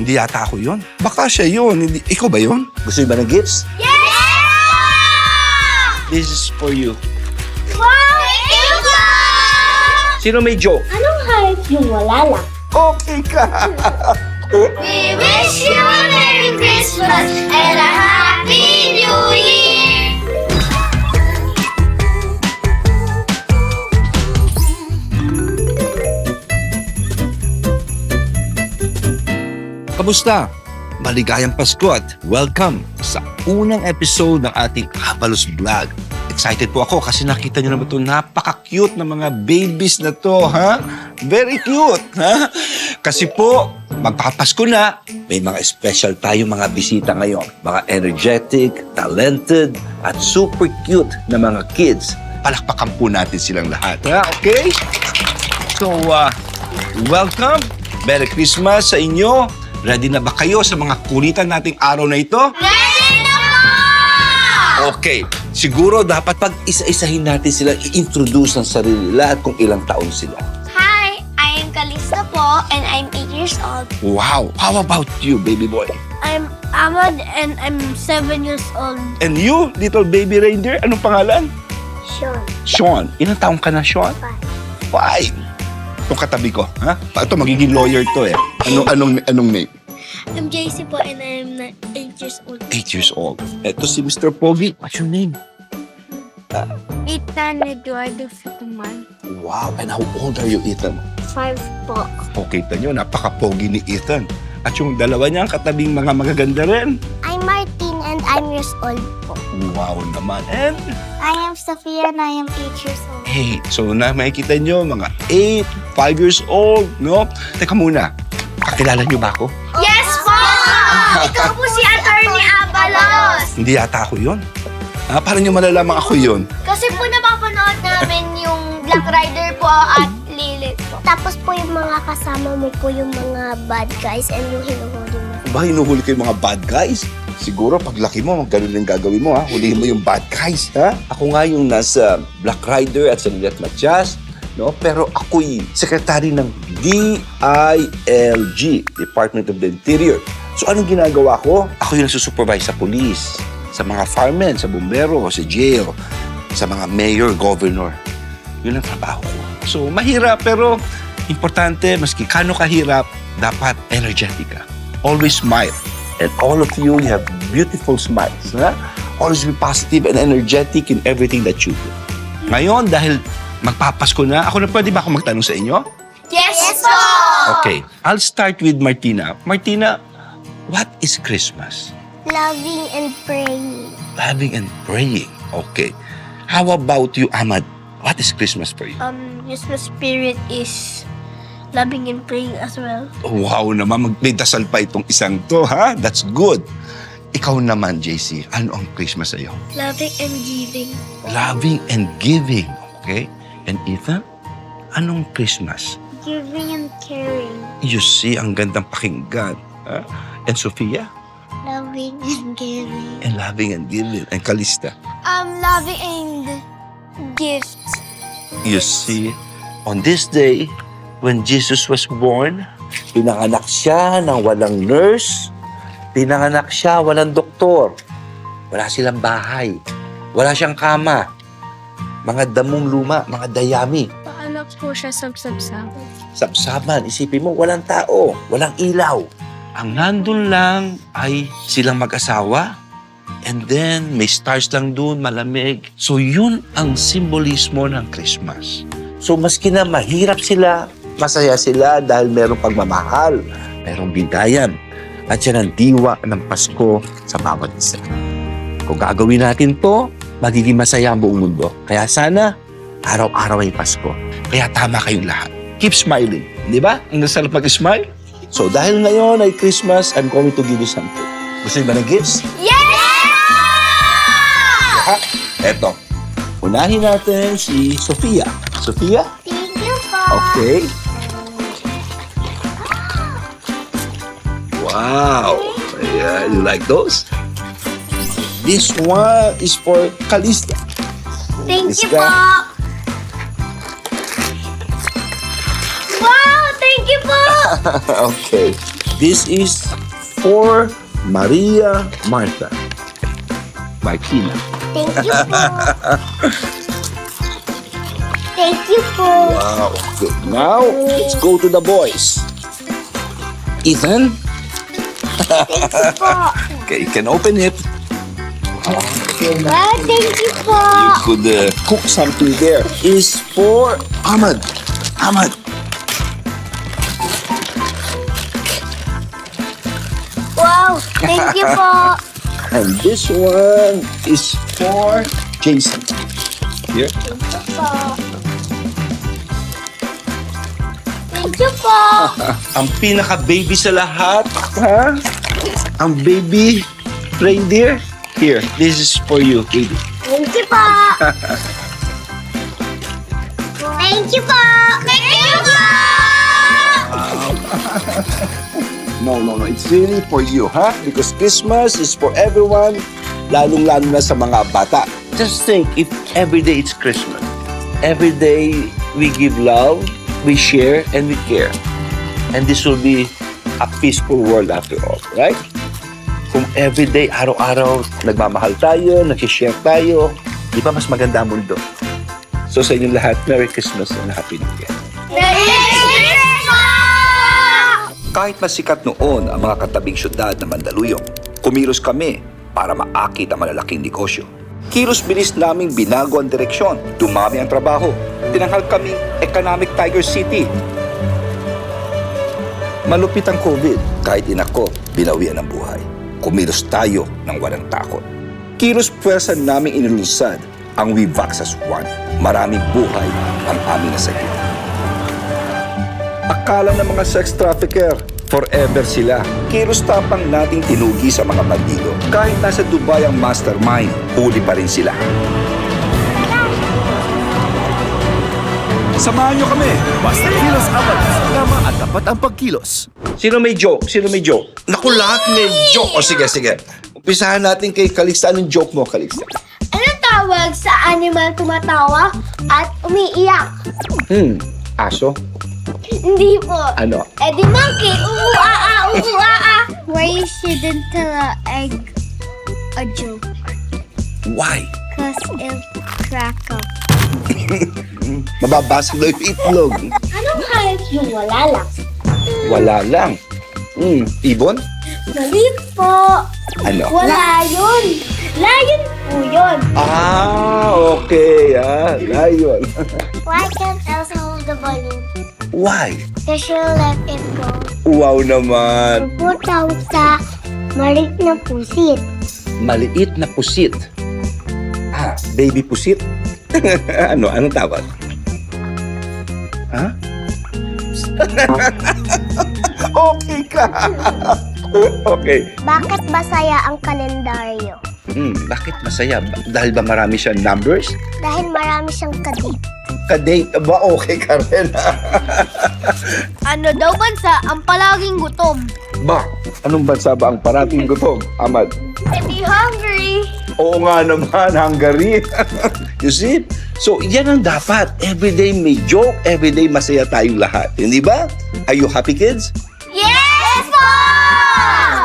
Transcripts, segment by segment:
Hindi yata ako yun. Baka siya yun. Hindi, ikaw ba yun? Gusto niyo ba ng gifts? Yes! This is for you. Wow! Thank you, God! Sino may joke? Anong hype yung wala lang? Okay ka. We wish you a Merry Christmas and a Happy New Year! Kamusta? Maligayang Pasko at welcome sa unang episode ng ating Abalos Vlog. Excited po ako kasi nakita niyo naman ito, napaka-cute na mga babies na to, ha? Very cute, ha? Kasi po, magpapasko na, may mga special tayo mga bisita ngayon. Mga energetic, talented, at super cute na mga kids. Palakpakan po natin silang lahat, ha? Okay? So, uh, welcome. Merry Christmas sa inyo. Ready na ba kayo sa mga kulitan nating araw na ito? Ready na po! Okay. Siguro dapat pag isa-isahin natin sila, i-introduce ng sarili nila at kung ilang taon sila. Hi, I am Kalista po and I'm 8 years old. Wow! How about you, baby boy? I'm Ahmad and I'm 7 years old. And you, little baby reindeer, anong pangalan? Sean. Sean. Ilang taong ka na, Sean? Five. Itong katabi ko, ha? Ito, magiging lawyer to eh. Anong, anong, anong name? I'm JC po and I'm 8 years old. Eight years old. Ito si Mr. Pogi. What's your name? Ethan Eduardo Fituman. Wow, and how old are you, Ethan? 5 po. O, kita nyo, napaka-pogi ni Ethan. At yung dalawa niya, katabing mga magaganda rin. I'm Martin and I'm years old po. Wow naman. And, I am Sophia and I am 8 years old. hey, so na makikita nyo, mga 8, 5 years old, no? Teka muna, kakilala nyo ba ako? Yes po! Ikaw po si Attorney Abalos! Hindi yata ako yun. Ah, paano nyo malalaman ako yun? Kasi po napapanood namin yung Black Rider po at Lilith po. Tapos po yung mga kasama mo po yung mga bad guys and yung hinuhuli mo. Ba, hinuhuli ko yung mga bad guys? Siguro, paglaki mo, ganun yung gagawin mo, ha? Hulihin mo yung bad guys, ha? Ako nga yung nasa Black Rider at sa Lilet Matias, no? Pero ako'y sekretary ng DILG, Department of the Interior. So, anong ginagawa ko? Ako yung nasusupervise sa police, sa mga firemen, sa bumbero, sa jail, sa mga mayor, governor. Yun ang trabaho ko. So, mahirap pero importante, maski kano kahirap, dapat energetic ka. Always smile. And all of you, you have beautiful smiles. Ha? Always be positive and energetic in everything that you do. Ngayon, dahil magpapasko na, ako na pwede ba ako magtanong sa inyo? Yes, po! Okay, I'll start with Martina. Martina, what is Christmas? Loving and praying. Loving and praying. Okay. How about you, Ahmad? What is Christmas for you? Um, Christmas spirit is loving and praying as well. Wow naman, mag- may dasal pa itong isang to, ha? That's good. Ikaw naman, JC, ano ang Christmas sa'yo? Loving and giving. Loving and giving, okay? And Ethan, anong Christmas? Giving and caring. You see, ang gandang pakinggan. Ha? And Sophia? Loving and giving. And loving and giving. And Kalista? Um, loving and gifts. You see, on this day, when Jesus was born, pinanganak siya ng walang nurse, pinanganak siya walang doktor, wala silang bahay, wala siyang kama, mga damong luma, mga dayami, Paano po siya sabsabsabot? sabsaban, isipin mo, walang tao, walang ilaw. Ang nandun lang ay silang mag-asawa, and then may stars lang dun, malamig. So yun ang simbolismo ng Christmas. So maski na mahirap sila, masaya sila dahil merong pagmamahal, merong bigayan, at yan ang diwa ng Pasko sa bawat isa. Kung gagawin natin to, magiging masaya ang buong mundo. Kaya sana, araw-araw ay Pasko. Kaya tama kayong lahat. Keep smiling. Di ba? Ang nasarap mag-smile. So dahil ngayon ay Christmas, I'm going to give you something. Gusto niyo ba ng gifts? Yeah! Ha? Eto. Unahin natin si Sofia. Sofia? Thank you po. Okay. Wow. Yeah, you like those? This one is for Kalista. Thank This you po. guy. Wow, thank you po. okay. this is for Maria Martha. Marquina. Thank you po. Thank you po. Wow. Good. Now, let's go to the boys. Ethan? Okay, you can open it. Wow, thank you po. You could uh, cook something there. Is for Ahmad. Ahmad. Wow, thank you po. And this one is for Jason. Here. Thank you po. Ang pinaka-baby sa lahat, ha? Ang baby reindeer. Here, this is for you, baby. Thank you po. Thank you po. Thank you po. No, no, no. It's really for you, ha? Because Christmas is for everyone, lalong-lalo na sa mga bata. Just think, if every day it's Christmas, every day we give love, we share, and we care. And this will be a peaceful world after all, right? Kung every day, araw-araw, nagmamahal tayo, nag-share tayo, di ba mas maganda ang mundo? So sa inyo lahat, Merry Christmas and Happy New Year. Merry Christmas. Kahit masikat noon ang mga katabing syudad ng Mandaluyong, kumilos kami para maakit ang malalaking negosyo. Kilos bilis naming binago ang direksyon, dumami ang trabaho, tinanghal kaming Economic Tiger City. Malupit ang COVID, kahit inako, binawian ang buhay. Kumilos tayo ng walang takot. Kilos pwersa naming inilusad ang Vivaxas One. Maraming buhay ang aming nasagip. Akala ng mga sex trafficker, forever sila. Kilos tapang nating tinugi sa mga bandido. Kahit nasa Dubai ang mastermind, huli pa rin sila. Samahan nyo kami. Basta kilos apat. Tama at dapat ang pagkilos. Sino may joke? Sino may joke? Naku, lahat may joke. O sige, sige. Umpisahan natin kay Calixta. Anong joke mo, Calixta? Ano tawag sa animal tumatawa at umiiyak? Hmm, aso? Hindi po. Ano? Eh di monkey, umu-a-a, umu-a-a. Why you shouldn't tell a egg a joke? Why? Cause it'll crack up. Mababasag daw yung itlog. Anong hayop yung wala lang? Wala lang. Hmm, ibon? Mali po. Ano? Wala yun. Lion po yun. Ah, okay. Ah, lion. Why can't Elsa hold the balloon? Why? Because she'll let it go. Wow naman. Po tawag sa maliit na pusit. Maliit na pusit. Ah, baby pusit? ano? Anong tawag? Ha? okay ka. okay. Bakit masaya ang kalendaryo? Hmm, bakit masaya? Ba- Dahil ba marami siyang numbers? Dahil marami siyang kadit. Ka-date ba? Okay ka rin. Ano daw bansa ang palaging gutom? ba? Anong bansa ba ang parating gutom, Ahmad? Be hungry. Oo nga naman, Hungary. you see? So, yan ang dapat. Everyday may joke, everyday masaya tayong lahat. Hindi ba? Are you happy, kids? Yes po!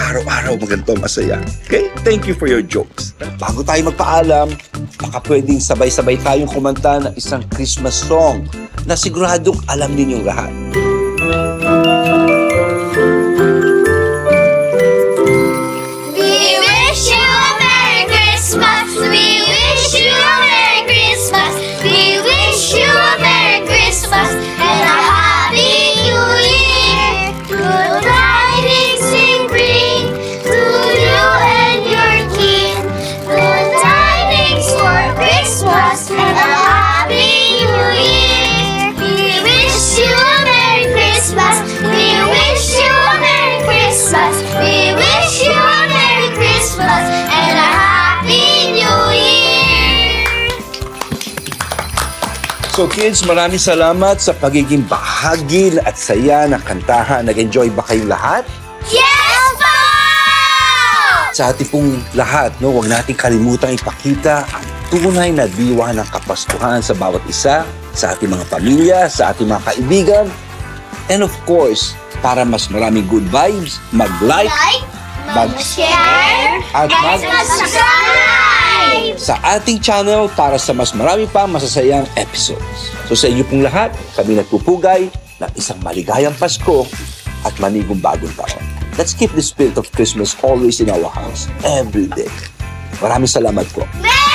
Araw-araw maganto masaya. Okay? Thank you for your jokes. Bago tayo magpaalam, baka pwedeng sabay-sabay tayong kumanta ng isang Christmas song na siguradong alam ninyong lahat. So kids, maraming salamat sa pagiging bahagi at saya ng kantahan. Nag-enjoy ba kayong lahat? Yes, po! Sa ating pong lahat, no, huwag natin kalimutang ipakita ang tunay na diwa ng kapaskuhan sa bawat isa, sa ating mga pamilya, sa ating mga kaibigan, and of course, Para mas maraming good vibes, mag-like Like, Mag- share, at mag subscribe! Sa ating channel para sa mas marami pang masasayang episodes. So sa inyo pong lahat, kami nagpupugay ng isang maligayang Pasko at manigong bagong taon. Let's keep the spirit of Christmas always in our house, every day. Maraming salamat po. Merry